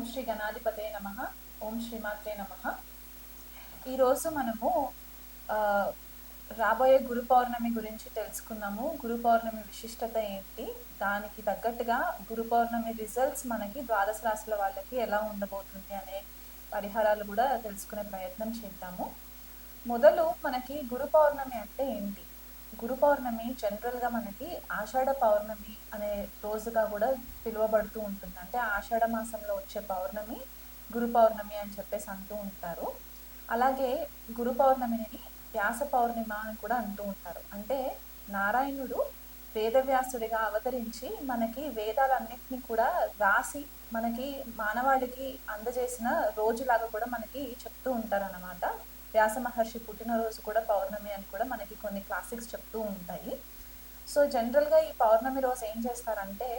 ఓం శ్రీ గణాధిపతే నమ. ఓం శ్రీమాత్రే నమ. ఈరోజు మనము రాబోయే గురు పౌర్ణమి గురించి తెలుసుకుందాము. గురు పౌర్ణమి విశిష్టత ఏంటి? దానికి తగ్గట్టుగా గురు పౌర్ణమి రిజల్ట్స్ మనకి ద్వాదశ రాశుల వాళ్ళకి ఎలా ఉండబోతుంది అనే పరిహారాలు కూడా తెలుసుకునే ప్రయత్నం చేద్దాము. మొదలు మనకి గురు పౌర్ణమి అంటే ఏంటి? గురు పౌర్ణమి జనరల్గా మనకి ఆషాఢ పౌర్ణమి అనే రోజుగా కూడా పిలువబడుతూ ఉంటుంది. అంటే ఆషాఢ మాసంలో వచ్చే పౌర్ణమి గురు పౌర్ణమి అని చెప్పేసి అంటూ ఉంటారు. అలాగే గురు పౌర్ణమిని వ్యాస పౌర్ణిమ అని కూడా అంటూ ఉంటారు. అంటే నారాయణుడు వేదవ్యాసుడిగా అవతరించి మనకి వేదాలన్నింటినీ కూడా రాసి మనకి మానవాళికి అందజేసిన రోజులాగా కూడా మనకి చెప్తూ ఉంటారన్నమాట. వ్యాస మహర్షి పుట్టినరోజు కూడా పౌర్ణమి అని కూడా మనకి కొన్ని క్లాసిక్స్ చెప్తూ ఉంటాయి. సో జనరల్గా ఈ పౌర్ణమి రోజు ఏం చేస్తారంటే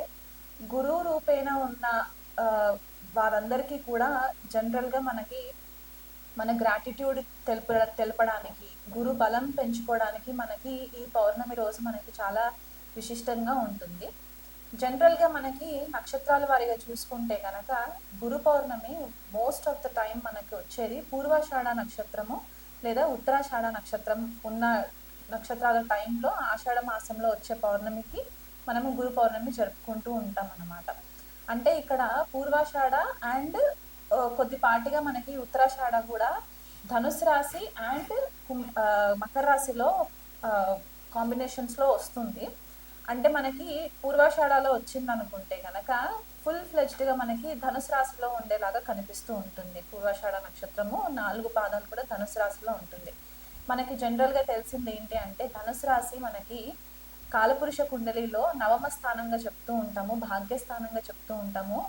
గురువు రూపేణ ఉన్న వారందరికీ కూడా జనరల్గా మనకి మన గ్రాటిట్యూడ్ తెలుప తెలపడానికి గురు బలం పెంచుకోవడానికి మనకి ఈ పౌర్ణమి రోజు మనకి చాలా విశిష్టంగా ఉంటుంది. జనరల్గా మనకి నక్షత్రాల వారిగా చూసుకుంటే కనుక Guru Purnima most of the time మనకి వచ్చేది పూర్వాషాఢ నక్షత్రము లేదా ఉత్తరాషాఢ నక్షత్రం ఉన్న నక్షత్రాల టైంలో ఆషాఢ మాసంలో వచ్చే పౌర్ణమికి మనము గురు పౌర్ణమి జరుపుకుంటూ ఉంటాం అన్నమాట అంటే ఇక్కడ పూర్వాషాఢ అండ్ కొద్దిపాటిగా మనకి ఉత్తరాషాఢ కూడా ధనుసు రాశి అండ్ మకర రాశిలో కాంబినేషన్స్లో వస్తుంది. అంటే మనకి పూర్వాషాఢలో వచ్చింది అనుకుంటే కనుక ఫుల్ ఫ్లెజ్డ్గా మనకి ధనుసు రాశిలో ఉండేలాగా కనిపిస్తూ ఉంటుంది. పూర్వాషాఢ నక్షత్రము నాలుగు పాదాలు కూడా ధనుసు రాశిలో ఉంటుంది. మనకి జనరల్గా తెలిసింది ఏంటి అంటే ధనుసు రాశి మనకి కాలపురుష కుండలిలో నవమ స్థానంగా చెప్తూ ఉంటాము భాగ్యస్థానంగా చెప్తూ ఉంటాము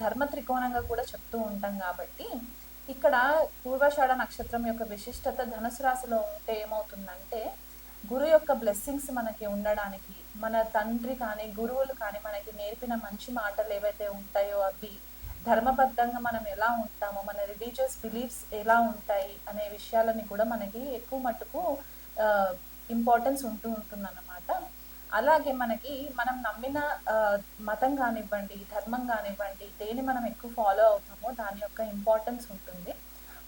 ధర్మ త్రికోణంగా కూడా చెప్తూ ఉంటాం కాబట్టి ఇక్కడ పూర్వాషాఢ నక్షత్రం యొక్క విశిష్టత ధనుసు రాశిలో ఉంటే ఏమవుతుందంటే గురు యొక్క బ్లెస్సింగ్స్ మనకి ఉండడానికి మన తండ్రి కానీ గురువులు కానీ మనకి నేర్పిన మంచి మాటలు ఏవైతే ఉంటాయో అవి ధర్మబద్ధంగా మనం ఎలా ఉంటామో మన రిలీజియస్ బిలీఫ్స్ ఎలా ఉంటాయి అనే విషయాలని కూడా మనకి ఎక్కువ మట్టుకు ఇంపార్టెన్స్ ఉంటూ ఉంటుందన్నమాట. అలాగే మనకి మనం నమ్మిన మతం కానివ్వండి ధర్మం కానివ్వండి దేని మనం ఎక్కువ ఫాలో అవుతామో దాని యొక్క ఇంపార్టెన్స్ ఉంటుంది.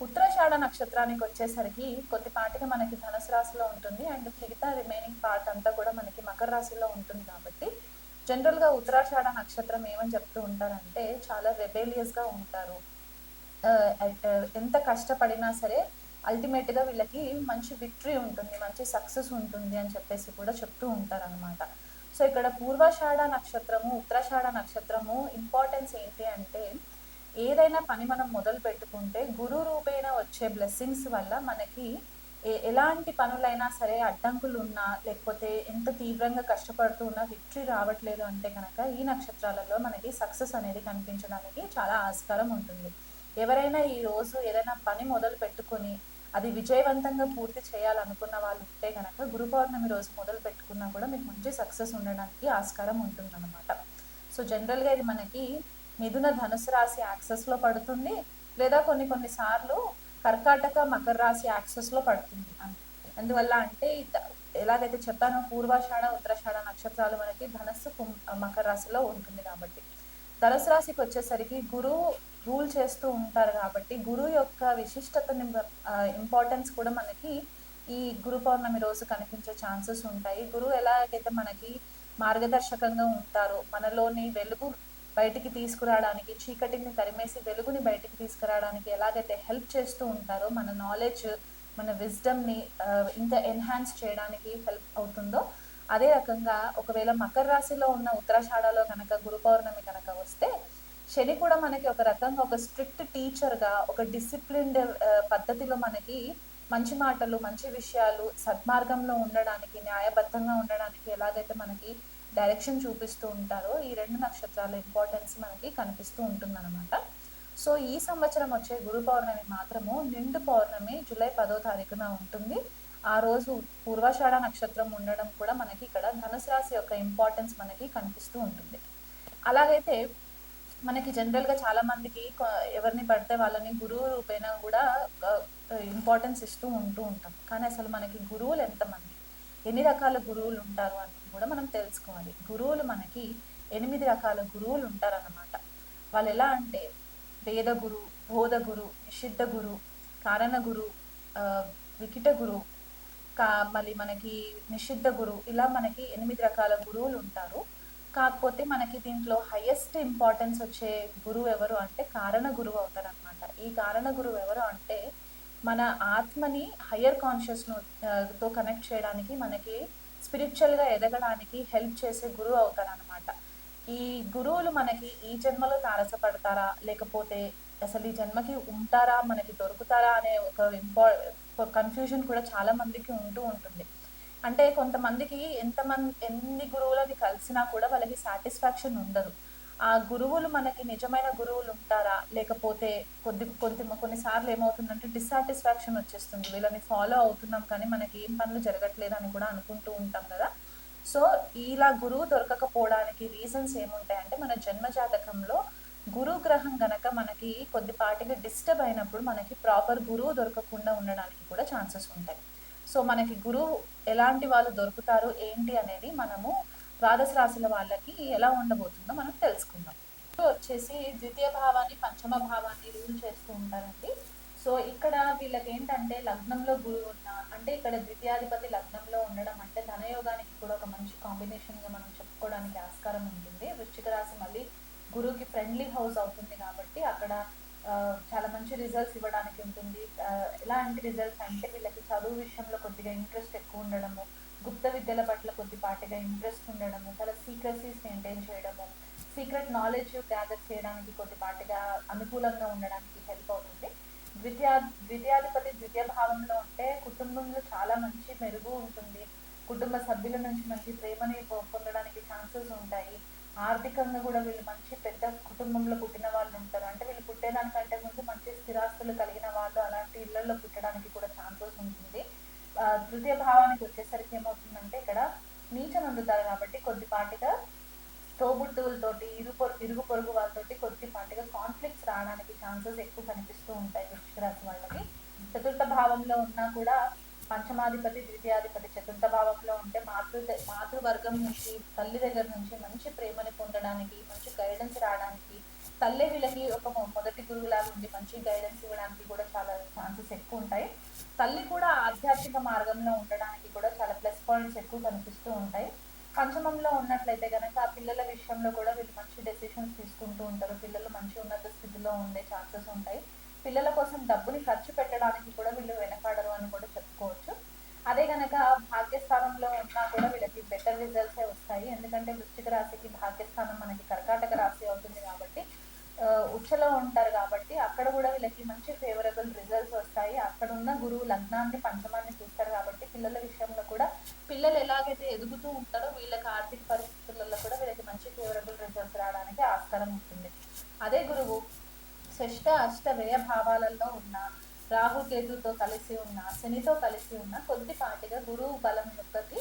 ఉత్తరాషాఢ నక్షత్రానికి వచ్చేసరికి కొద్దిపాటిగా మనకి ధనుసు రాశిలో ఉంటుంది. అండ్ మిగతా రిమైనింగ్ పార్ట్ అంతా కూడా మనకి మకర రాశిలో ఉంటుంది కాబట్టి జనరల్గా ఉత్తరాషాఢ నక్షత్రం ఏమని చెప్తూ ఉంటారంటే చాలా రెబేలియస్గా ఉంటారు. ఎంత కష్టపడినా సరే అల్టిమేట్గా వీళ్ళకి మంచి విక్టరీ ఉంటుంది మంచి సక్సెస్ ఉంటుంది అని చెప్పేసి కూడా చెప్తూ ఉంటారు అనమాట సో ఇక్కడ పూర్వాషాఢ నక్షత్రము ఉత్తరాషాఢ నక్షత్రము ఇంపార్టెన్స్ ఏంటి అంటే ఏదైనా పని మనం మొదలు పెట్టుకుంటే గురు రూపేణ వచ్చే బ్లెస్సింగ్స్ వల్ల మనకి ఏ- ఎలాంటి పనులైనా సరే అడ్డంకులు ఉన్నా లేకపోతే ఎంత తీవ్రంగా కష్టపడుతూ ఉన్నా విక్టరీ రావట్లేదు అంటే కనుక ఈ నక్షత్రాలలో మనకి సక్సెస్ అనేది కనిపించడానికి చాలా ఆస్కారం ఉంటుంది. ఎవరైనా ఈ రోజు ఏదైనా పని మొదలు పెట్టుకొని అది విజయవంతంగా పూర్తి చేయాలనుకున్న వాళ్ళు ఉంటే కనుక గురు పౌర్ణమి రోజు మొదలు పెట్టుకున్నా కూడా మీకు మంచి సక్సెస్ ఉండడానికి ఆస్కారం ఉంటుందన్నమాట. సో జనరల్గా ఇది మనకి మిథున ధనుసు రాశి యాక్సెస్లో పడుతుంది. లేదా కొన్ని కొన్నిసార్లు కర్కాటక మకర రాశి యాక్సెస్లో పడుతుంది. అని అందువల్ల అంటే ఎలాగైతే చెప్పానో పూర్వాషాఢ ఉత్తరాషాఢ నక్షత్రాలు మనకి ధనస్సు కుంభ మకర రాశిలో ఉంటుంది కాబట్టి. ధనుసు రాశికి వచ్చేసరికి గురువు రూల్ చేస్తూ ఉంటారు కాబట్టి గురువు యొక్క విశిష్టతని ఇంపార్టెన్స్ కూడా మనకి ఈ గురు పౌర్ణమి రోజు కనిపించే ఛాన్సెస్ ఉంటాయి. గురువు ఎలాగైతే మనకి మార్గదర్శకంగా ఉంటారో మనలోని వెలుగు బయటికి తీసుకురావడానికి చీకటిని తరిమేసి వెలుగుని బయటికి తీసుకురావడానికి ఎలాగైతే హెల్ప్ చేస్తూ ఉంటారో మన నాలెడ్జ్ మన విజ్డమ్ని ఇంకా ఎన్హాన్స్ చేయడానికి హెల్ప్ అవుతుందో అదే రకంగా ఒకవేళ మకర రాశిలో ఉన్న ఉత్తరాషాఢలో కనుక గురు పౌర్ణమి కనుక వస్తే శని కూడా మనకి ఒక రకంగా ఒక స్ట్రిక్ట్ టీచర్గా ఒక డిసిప్లిన్డ్ పద్ధతిలో మనకి మంచి మాటలు మంచి విషయాలు సద్మార్గంలో ఉండడానికి న్యాయబద్ధంగా ఉండడానికి ఎలాగైతే మనకి డైరెక్షన్ చూపిస్తూ ఉంటారో ఈ రెండు నక్షత్రాల ఇంపార్టెన్స్ మనకి కనిపిస్తూ ఉంటుందన్నమాట. సో ఈ సంవత్సరం వచ్చే గురు పౌర్ణమి మాత్రము నిండు పౌర్ణమి జూలై పదో తారీఖున ఉంటుంది. ఆ రోజు పూర్వాషాఢ నక్షత్రం ఉండడం కూడా మనకి ఇక్కడ ధనుసు రాశి యొక్క ఇంపార్టెన్స్ మనకి కనిపిస్తూ ఉంటుంది. అలాగైతే మనకి జనరల్గా చాలా మందికి ఎవరిని పడితే వాళ్ళని గురువు రూపేణ కూడా ఇంపార్టెన్స్ ఇస్తూ ఉంటూ ఉంటాం. కానీ అసలు మనకి గురువులు ఎంతమంది? ఎన్ని రకాల గురువులు ఉంటారు అని? కూడా మనం తెలుసుకోవాలి. గురువులు మనకి ఎనిమిది రకాల గురువులు ఉంటారన్నమాట. వాళ్ళు ఎలా అంటే వేద గురు బోధ గురు నిషిద్ధ గురు కారణ గురు వికిట గురు కా మళ్ళీ మనకి నిషిద్ధ గురు ఇలా మనకి ఎనిమిది రకాల గురువులు ఉంటారు. కాకపోతే మనకి దీంట్లో హైయెస్ట్ ఇంపార్టెన్స్ వచ్చే గురువు ఎవరు అంటే కారణ గురువు అవుతారు అనమాట ఈ కారణ గురువు ఎవరు అంటే మన ఆత్మని హయ్యర్ కాన్షియస్ను తో కనెక్ట్ చేయడానికి మనకి స్పిరిచువల్గా ఎదగడానికి హెల్ప్ చేసే గురువు అవుతారనమాట ఈ గురువులు మనకి ఈ జన్మలో తారసపడతారా? లేకపోతే అసలు ఈ జన్మకి ఉంటారా? మనకి దొరుకుతారా? అనే ఒక ఇంపా కన్ఫ్యూజన్ కూడా చాలా మందికి ఉంటూ ఉంటుంది. అంటే కొంతమందికి ఎంతమంది ఎన్ని గురువులని కలిసినా కూడా వాళ్ళకి సాటిస్ఫాక్షన్ ఉండదు. ఆ గురువులు మనకి నిజమైన గురువులు ఉంటారా? లేకపోతే కొద్ది కొద్ది కొన్నిసార్లు ఏమవుతుందంటే డిస్సాటిస్ఫాక్షన్ వచ్చేస్తుంది. వీళ్ళని ఫాలో అవుతున్నాం కానీ మనకి ఏం పనులు జరగట్లేదు అని కూడా అనుకుంటూ ఉంటాం కదా. సో ఇలా గురువు దొరకకపోవడానికి రీజన్స్ ఏముంటాయంటే మన జన్మ జాతకంలో గురు గ్రహం గనక మనకి కొద్దిపాటిగా డిస్టర్బ్ అయినప్పుడు మనకి ప్రాపర్ గురువు దొరకకుండా ఉండడానికి కూడా ఛాన్సెస్ ఉంటాయి. సో మనకి గురువు ఎలాంటి వాళ్ళు దొరుకుతారు? ఏంటి అనేది మనము ద్వాదశ రాశుల వాళ్ళకి ఎలా ఉండబోతుందో మనం తెలుసుకుందాం. వచ్చేసి ద్వితీయ భావాన్ని పంచమ భావాన్ని రూల్ చేస్తూ ఉంటారండి. సో ఇక్కడ వీళ్ళకి ఏంటంటే లగ్నంలో గురువు ఉన్న అంటే ఇక్కడ ద్వితీయాధిపతి లగ్నంలో ఉండడం అంటే ధనయోగానికి కూడా ఒక మంచి కాంబినేషన్గా మనం చెప్పుకోవడానికి ఆస్కారం ఉంటుంది. వృశ్చిక రాశి మళ్ళీ గురువుకి ఫ్రెండ్లీ హౌస్ అవుతుంది కాబట్టి అక్కడ చాలా మంచి రిజల్ట్స్ ఇవ్వడానికి ఉంటుంది. ఎలాంటి రిజల్ట్స్ అంటే వీళ్ళకి చదువు విషయంలో కొద్దిగా ఇంట్రెస్ట్ ఎక్కువ ఉండడము గుప్త విద్యల పట్ల కొద్దిపాటిగా ఇంట్రెస్ట్ ఉండడము చాలా సీక్రసీస్ మెయింటైన్ చేయడము సీక్రెట్ నాలెడ్జ్ గ్యాదర్ చేయడానికి కొద్దిపాటిగా అనుకూలంగా ఉండడానికి హెల్ప్ అవుతుంది. ద్వితీయ ద్వితీయాధిపతి ద్వితీయ భావంలో ఉంటే కుటుంబంలో చాలా మంచి మెరుగు ఉంటుంది. కుటుంబ సభ్యుల నుంచి మంచి ప్రేమని పొందడానికి ఛాన్సెస్ ఉంటాయి. ఆర్థికంగా కూడా వీళ్ళు మంచి పెద్ద కుటుంబంలో పుట్టిన వాళ్ళు ఉంటారు. అంటే వీళ్ళు పుట్టేదానికంటే ముందు మంచి స్థిరాస్తులు కలిగిన వాళ్ళు అలాంటి ఇళ్ళలో పుట్టడానికి కూడా ఛాన్సెస్ ఉంటుంది ఆ, తృతీయ భావానికి వచ్చేసరికి ఏమవుతుందంటే ఇక్కడ నీచం అందుతారు కాబట్టి కొద్దిపాటిగా తోబుట్టువులతోటి ఇరు పొరు ఇరుగు పొరుగు వాళ్ళతోటి కొద్దిపాటిగా కాన్ఫ్లిక్ట్స్ రావడానికి ఛాన్సెస్ ఎక్కువ కనిపిస్తూ ఉంటాయి వృశ్చిక రాశి వాళ్ళకి. చతుర్థ భావంలో ఉన్నా కూడా పంచమాధిపతి ద్వితీయాధిపతి చతుర్థ భావంలో ఉంటే మాతృ మాతృవర్గం నుంచి తల్లి దగ్గర నుంచి మంచి ప్రేమని పొందడానికి మంచి గైడెన్స్ రావడానికి తల్లి వీళ్ళకి ఒక మొదటి గురువులాగా ఉండి మంచి గైడెన్స్ ఇవ్వడానికి కూడా చాలా ఛాన్సెస్ ఎక్కువ ఉంటాయి. తల్లి కూడా ఆధ్యాత్మిక మార్గంలో ఉండడానికి కూడా చాలా ప్లస్ పాయింట్స్ ఎక్కువ కనిపిస్తూ ఉంటాయి. పంచమంలో ఉన్నట్లయితే కనుక ఆ పిల్లల విషయంలో కూడా వీళ్ళు మంచి డెసిషన్స్ తీసుకుంటూ ఉంటారు. పిల్లలు మంచి ఉన్నత స్థితిలో ఉండే ఛాన్సెస్ ఉంటాయి. పిల్లల కోసం డబ్బుని ఖర్చు పెట్టడానికి కూడా వీళ్ళు వెనకాడరు అని కూడా చెప్పుకోవచ్చు. అదే కనుక భాగ్యస్థానంలో ఉన్నా కూడా వీళ్ళకి బెటర్ రిజల్ట్సే వస్తాయి. ఎందుకంటే వృశ్చిక రాశికి భాగ్యస్థానం మనకి కర్కాటక రాశి అవుతుంది కాబట్టి ఉచ్చలో ఉంటారు కాబట్టి అక్కడ కూడా వీళ్ళకి మంచి ఫేవరబుల్ రిజల్ట్స్ వస్తాయి. అక్కడ ఉన్న గురువు లగ్నాన్ని పంచమాన్ని చూస్తారు కాబట్టి పిల్లల విషయంలో కూడా పిల్లలు ఎలాగైతే ఎదుగుతూ ఉంటారో వీళ్ళకి ఆర్థిక పరిస్థితులలో కూడా వీళ్ళకి మంచి ఫేవరబుల్ రిజల్ట్స్ రావడానికి ఆస్కారం ఉంటుంది. అదే గురువు షష్ట అష్ట వ్యయ భావాలలో ఉన్న రాహుకేతుతో కలిసి ఉన్న శనితో కలిసి ఉన్న కొద్దిపాటిగా గురువు బలం యొక్కకి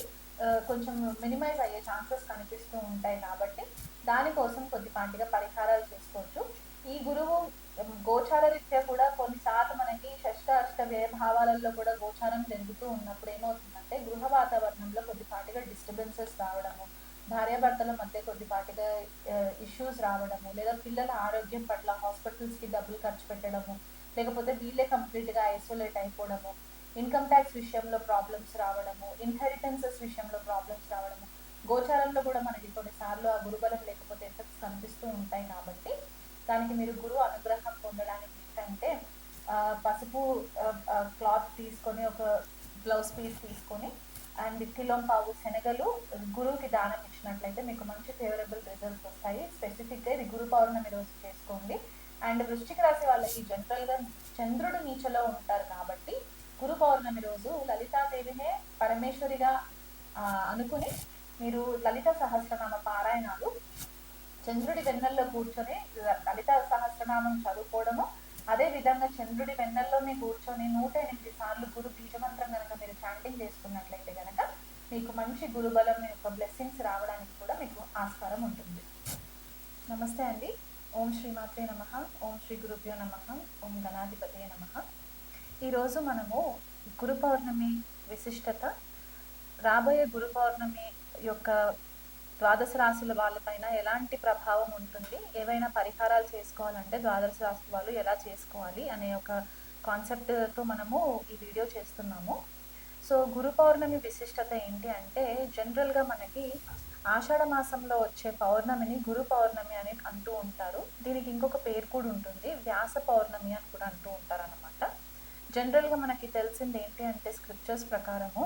కొంచెం మినిమైజ్ అయ్యే ఛాన్సెస్ కనిపిస్తూ ఉంటాయి కాబట్టి దానికోసం కొద్దిపాటిగా పరిహారాలు చేసుకోవచ్చు. ఈ గురువు గోచార రీత్యా కూడా కొన్నిసార్లు మనకి షష్ట అష్ట వ్యయ భావాలలో కూడా గోచారం జరుగుతూ ఉన్నప్పుడు ఏమవుతుందంటే గృహ వాతావరణంలో కొద్దిపాటిగా డిస్టర్బెన్సెస్ రావడము భార్యాభర్తల మధ్య కొద్దిపాటిగా ఇష్యూస్ రావడము లేదా పిల్లల ఆరోగ్యం పట్ల హాస్పిటల్స్కి డబ్బులు ఖర్చు పెట్టడము లేకపోతే వీళ్ళే కంప్లీట్గా ఐసోలేట్ అయిపోవడము ఇన్కమ్ ట్యాక్స్ విషయంలో ప్రాబ్లమ్స్ రావడము ఇన్హెరిటెన్సెస్ విషయంలో ప్రాబ్లమ్స్ రావడము గోచారంలో కూడా మనకి కొన్నిసార్లు ఆ గురుబలం లేకపోతే ఎఫెక్ట్స్ కనిపిస్తూ ఉంటాయి కాబట్టి దానికి మీరు గురువు అనుగ్రహం పొందడానికి ఏంటంటే పసుపు క్లాత్ తీసుకొని ఒక బ్లౌజ్ పీస్ తీసుకొని అండ్ కిలోం పావు శనగలు గురువుకి దానం ఇచ్చినట్లయితే మీకు మంచి ఫేవరబుల్ రిజల్ట్స్ వస్తాయి. స్పెసిఫిక్గా ఇది గురు పౌర్ణమి రోజు చేసుకోండి. అండ్ వృశ్చిక రాశి వాళ్ళకి జనరల్గా చంద్రుడు నీచలో ఉంటారు కాబట్టి గురు పౌర్ణమి రోజు లలితాదేవినే పరమేశ్వరిగా అనుకుని మీరు లలిత సహస్రనామ పారాయణాలు చంద్రుడి వెన్నెల్లో కూర్చొని లలిత సహస్రనామం చదువుకోవడము. అదే విధంగా చంద్రుడి వెన్నెల్లోనే కూర్చొని నూట ఎనిమిది సార్లు గురు బీజమంత్రం కనుక మీరు చాంటింగ్ చేసుకున్నట్లయితే కనుక మీకు మంచి గురుబలం యొక్క బ్లెస్సింగ్స్ రావడానికి కూడా మీకు ఆస్కారం ఉంటుంది. నమస్తే అండి. ఓం శ్రీ శ్రీమాత్రే నమ. ఓం శ్రీ గురుభ్యో నమ. ఓం గణాధిపతే నమ. ఈరోజు మనము గురు పౌర్ణమి విశిష్టత రాబోయే గురు పౌర్ణమి యొక్క ద్వాదశ రాశుల వాళ్ళపైన ఎలాంటి ప్రభావం ఉంటుంది? ఏవైనా పరిహారాలు చేసుకోవాలంటే ద్వాదశ రాశుల వాళ్ళు ఎలా చేసుకోవాలి అనే ఒక కాన్సెప్ట్తో మనము ఈ వీడియో చేస్తున్నాము. సో గురు పౌర్ణమి విశిష్టత ఏంటి అంటే జనరల్గా మనకి ఆషాఢ మాసంలో వచ్చే పౌర్ణమిని గురు పౌర్ణమి అని అంటూ ఉంటారు. దీనికి ఇంకొక పేరు కూడా ఉంటుంది వ్యాస పౌర్ణమి అని కూడా అంటూ ఉంటారు అనమాట జనరల్గా మనకి తెలిసింది ఏంటి అంటే స్క్రిప్చర్స్ ప్రకారము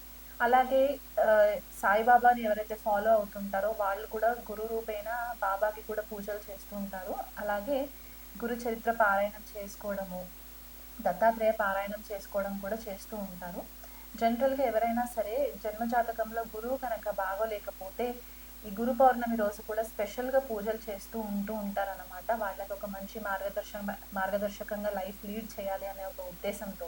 అలాగే సాయిబాబాని ఎవరైతే ఫాలో అవుతుంటారో వాళ్ళు కూడా గురు రూపేణ బాబాకి కూడా పూజలు చేస్తూ ఉంటారు. అలాగే గురు చరిత్ర పారాయణం చేసుకోవడము దత్తాత్రేయ పారాయణం చేసుకోవడం కూడా చేస్తూ ఉంటారు. జనరల్గా ఎవరైనా సరే జన్మజాతకంలో గురువు కనుక బాగోలేకపోతే ఈ గురు పౌర్ణమి రోజు కూడా స్పెషల్గా పూజలు చేస్తూ ఉంటూ ఉంటారనమాట వాళ్ళకి ఒక మంచి మార్గదర్శక మార్గదర్శకంగా లైఫ్ లీడ్ చేయాలి అనే ఒక ఉద్దేశంతో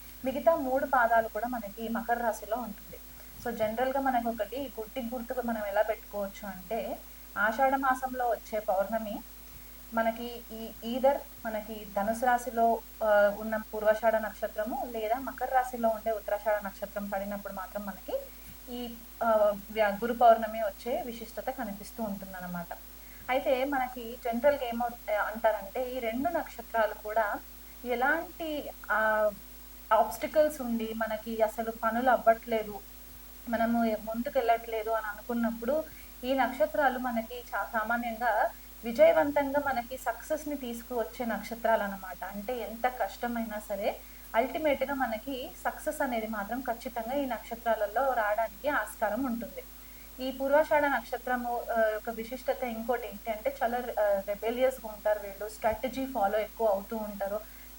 మిగతా మూడు పాదాలు కూడా మనకి మకర రాశిలో ఉంటుంది. సో జనరల్గా మనకి ఒకటి గుట్టి గుర్తుగా మనం ఎలా పెట్టుకోవచ్చు అంటే ఆషాఢ మాసంలో వచ్చే పౌర్ణమి మనకి ఈ ఈదర్ మనకి ధనుసు రాశిలో ఉన్న పూర్వాషాఢ నక్షత్రము లేదా మకర రాశిలో ఉండే ఉత్తరాషాఢ నక్షత్రం పడినప్పుడు మాత్రం మనకి ఈ గురు పౌర్ణమి వచ్చే విశిష్టత కనిపిస్తూ ఉంటుందన్నమాట. అయితే మనకి జనరల్గా ఏమో అంటారంటే ఈ రెండు నక్షత్రాలు కూడా ఎలాంటి ఆబ్స్టికల్స్ ఉండి మనకి అసలు పనులు అవ్వట్లేదు మనము ముందుకు వెళ్ళట్లేదు అని అనుకున్నప్పుడు ఈ నక్షత్రాలు మనకి చా సామాన్యంగా విజయవంతంగా మనకి సక్సెస్ని తీసుకువచ్చే నక్షత్రాలు అన్నమాట అంటే ఎంత కష్టమైనా సరే అల్టిమేట్గా మనకి సక్సెస్ అనేది మాత్రం ఖచ్చితంగా ఈ నక్షత్రాలలో రావడానికి ఆస్కారం ఉంటుంది. ఈ పూర్వాషాఢ నక్షత్రము యొక్క విశిష్టత ఇంకోటి ఏంటి అంటే చాలా రెబెలియస్గా ఉంటారు వీళ్ళు స్ట్రాటజీ ఫాలో ఎక్కువ అవుతూ ఉంటారు.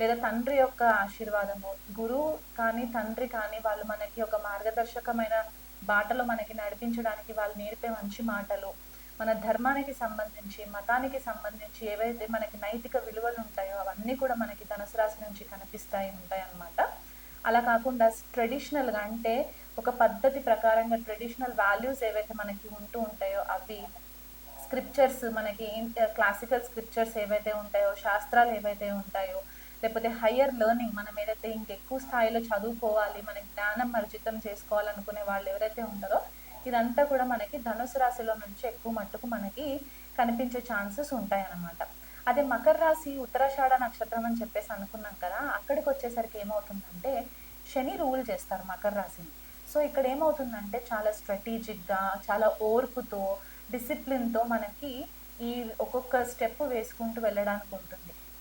లేదా తండ్రి యొక్క ఆశీర్వాదము. గురువు కానీ తండ్రి కానీ వాళ్ళు మనకి ఒక మార్గదర్శకమైన బాటలో మనకి నడిపించడానికి వాళ్ళు నేర్పే మంచి మాటలు. మన ధర్మానికి సంబంధించి మతానికి సంబంధించి ఏవైతే మనకి నైతిక విలువలు ఉంటాయో అవన్నీ కూడా మనకి ధనుసు రాశి నుంచి కనిపిస్తాయి ఉంటాయి అన్నమాట అలా కాకుండా ట్రెడిషనల్గా అంటే ఒక పద్ధతి ప్రకారంగా ట్రెడిషనల్ వాల్యూస్ ఏవైతే మనకి ఉంటూ ఉంటాయో అవి స్క్రిప్చర్స్ మనకి క్లాసికల్ స్క్రిప్చర్స్ ఏవైతే ఉంటాయో శాస్త్రాలు ఏవైతే ఉంటాయో లేకపోతే హయ్యర్ లెర్నింగ్ మనం ఏదైతే ఇంకెక్కువ స్థాయిలో చదువుకోవాలి మనకి జ్ఞానం అర్జితం చేసుకోవాలనుకునే వాళ్ళు ఎవరైతే ఉంటారో ఇదంతా కూడా మనకి ధనుసు రాశిలో నుంచి ఎక్కువ మట్టుకు మనకి కనిపించే ఛాన్సెస్ ఉంటాయన్నమాట. అదే మకర రాశి ఉత్తరాషాఢ నక్షత్రం అని చెప్పేసి అనుకున్నాం కదా అక్కడికి వచ్చేసరికి ఏమవుతుందంటే శని రూల్ చేస్తారు మకర రాశిని. సో ఇక్కడ ఏమవుతుందంటే చాలా స్ట్రాటజిక్గా చాలా ఓర్పుతో డిసిప్లిన్తో మనకి ఈ ఒక్కొక్క స్టెప్ వేసుకుంటూ వెళ్ళడానికి ఉంటుంది.